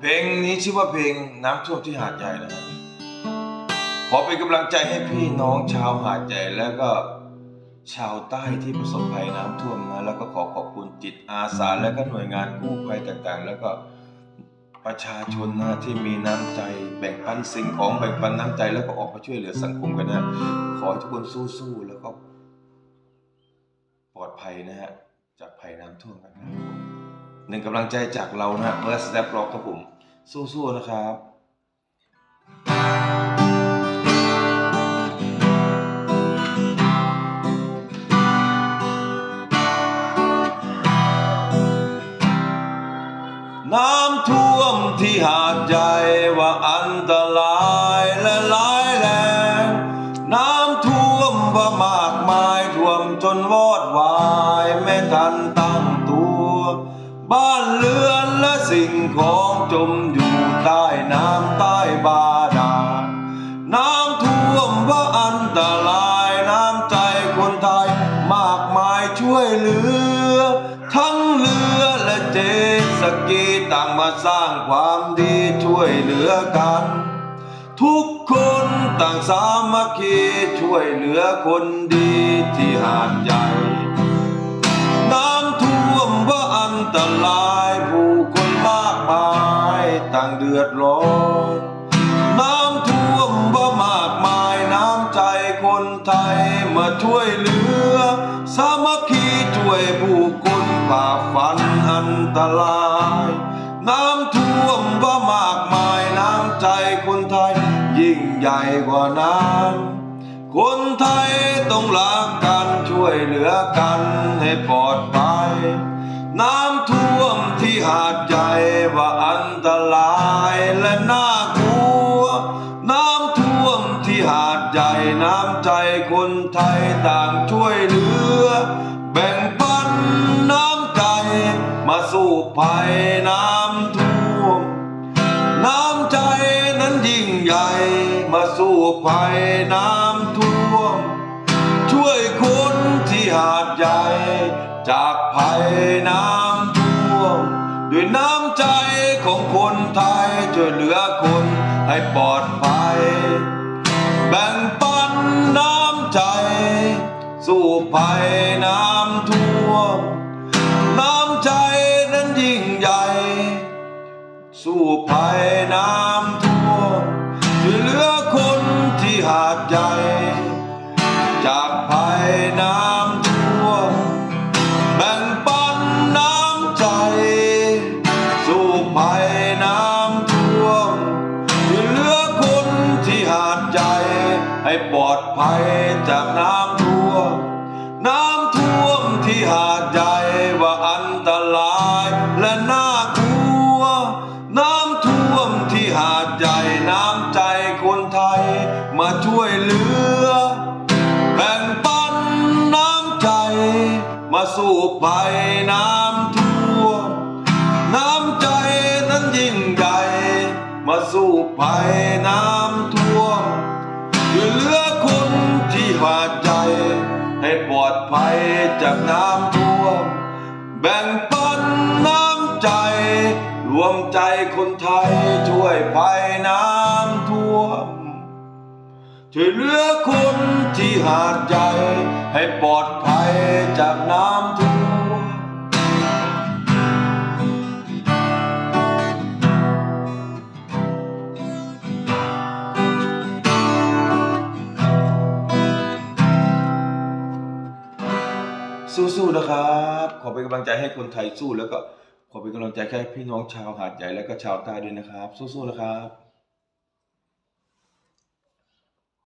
เพลงนี้ชื่อว่าเพลงน้ำท่วมที่หาดใหญ่นะครับ ขอเป็นกำลังใจให้พี่น้องชาวหาดใหญ่แล้วก็ชาวใต้ที่ประสบภัยน้ำท่วมนะแล้วก็ขอขอบคุณจิตอาสาและก็หน่วยงานกู้ภัยต่างๆ แล้วก็ประชาชนนะที่มีน้ำใจแบ่งปันสิ่งของแบ่งปันน้ำใจแล้วก็ออกมาช่วยเหลือสังคมกันนะขอทุกคนสู้ๆแล้วก็ปลอดภัยนะฮะจากภัยน้ำท่วมกันนะครับ หนึ่งกำลังใจจากเรานะฮะเมื่อสแตปล็อกครับผม สู้ๆนะครับน้ำท่วมที่หาดใหญ่ว่าอันตรายและร้ายแรง น้ำท่วมว่ามากมายท่วมจนวอดวายไม่ทันตั้ง บ้านเรือนและสิ่งของจมอยู่ใต้น้ำใต้บาดาลน้ำท่วมว่าอันตรายน้ำใจคนไทยมากมายช่วยเหลือ ทั้งเรือและเจตสกีต่างมาสร้างความดีช่วยเหลือกัน ทุกคนต่างสามัคคีช่วยเหลือคนดีที่หาดใหญ่ ตรายผู้คนมากมายต่างเดือดร้อน น้ำท่วมว่ามากมายน้ำใจคนไทยมาช่วยเหลือ สามัคคีช่วยผู้คนฝ่าฟันอันตราย น้ำท่วมว่ามากมายน้ำใจคนไทย ยิ่งใหญ่กว่านั้นคนไทยต้องรักกันช่วยเหลือกันให้ปลอดภัย น้ำท่วมที่หาดใหญ่ว่าอันตรายและน่ากลัว น้ำท่วมที่หาดใหญ่น้ำใจคนไทยต่างช่วยเหลือ แบ่งปันน้ำใจมาสู้ภัยน้ำท่วม น้ำใจนั้นยิ่งใหญ่มาสู้ภัยน้ำท่วม ช่วยคนที่หาดใหญ่ จากภัยน้ำท่วม ด้วยน้ำใจของคนไทยช่วยเหลือคนให้ปลอดภัย แบ่งปันน้ำใจ สู้ภัยน้ำท่วม น้ำใจนั้นยิ่งใหญ่ สู้ภัยน้ำท่วมช่วยเหลือคนที่หาดใหญ่จากภัยน้ำ สู้ภัยน้ำท่วมช่วยเหลือคนที่หาดใหญ่ให้ปลอดภัยจากน้ำท่วม น้ำท่วมที่หาดใหญ่ว่าอันตรายและน่ากลัว น้ำท่วมที่หาดใหญ่น้ำใจคนไทยมาช่วยเหลือแบ่งปันน้ำใจมาสู้ภัยน้ำท่วม สู้ภัยน้ำท่วมช่วยเหลือคนที่หาดใหญ่ให้ปลอดภัยจากน้ำท่วม แบ่งปันน้ำใจ รวมใจคนไทยช่วยภัยน้ำท่วม ช่วยเหลือคนที่หาดใหญ่ให้ปลอดภัยจากน้ำท่วม สู้ๆนะครับ ขอเป็นกำลังใจให้คนไทยสู้แล้วก็ขอเป็นกำลังใจให้พี่น้องชาวหาดใหญ่และก็ชาวใต้ด้วยนะครับ สู้ๆนะครับ